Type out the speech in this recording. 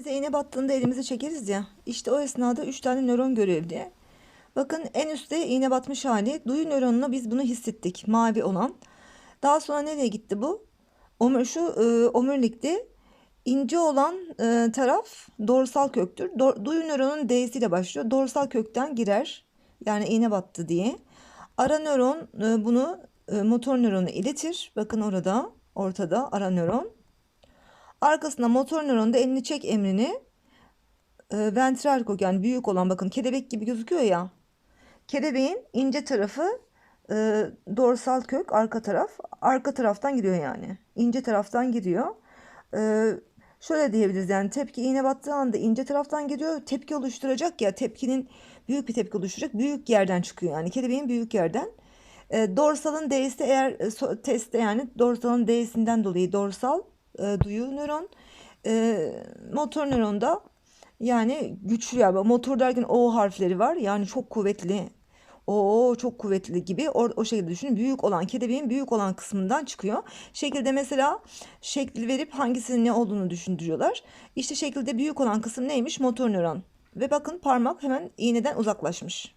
Elimize iğne battığında elimizi çekeriz ya. İşte o esnada 3 tane nöron görevli. Bakın en üstte iğne batmış hali. Duyu nöronuna biz bunu hissettik. Mavi olan. Daha sonra nereye gitti bu? Omur, şu e, omurilikte ince olan e, taraf dorsal köktür. Do- duyu nöronun D'siyle başlıyor. Dorsal kökten girer. Yani iğne battı diye. Ara nöron e, bunu e, motor nörona iletir. Bakın orada ortada ara nöron. Arkasına motor nöron da elini çek emrini e, ventral kök yani büyük olan bakın kelebek gibi gözüküyor ya. Kelebeğin ince tarafı e, dorsal kök arka taraf. Arka taraftan giriyor yani. İnce taraftan giriyor. E, şöyle diyebiliriz yani tepki iğne battığı anda ince taraftan giriyor. Tepki oluşturacak ya tepkinin büyük bir tepki oluşturacak. Büyük yerden çıkıyor yani kelebeğin büyük yerden. E, dorsalın D'si eğer e, testte yani dorsalın D'sinden dolayı dorsal e, duyu nöron. E, motor nöronda yani güçlü ya motor derken O harfleri var yani çok kuvvetli. O çok kuvvetli gibi o, o şekilde düşünün. Büyük olan kelebeğin büyük olan kısmından çıkıyor. Şekilde mesela şekil verip hangisinin ne olduğunu düşündürüyorlar. İşte şekilde büyük olan kısım neymiş? Motor nöron. Ve bakın parmak hemen iğneden uzaklaşmış.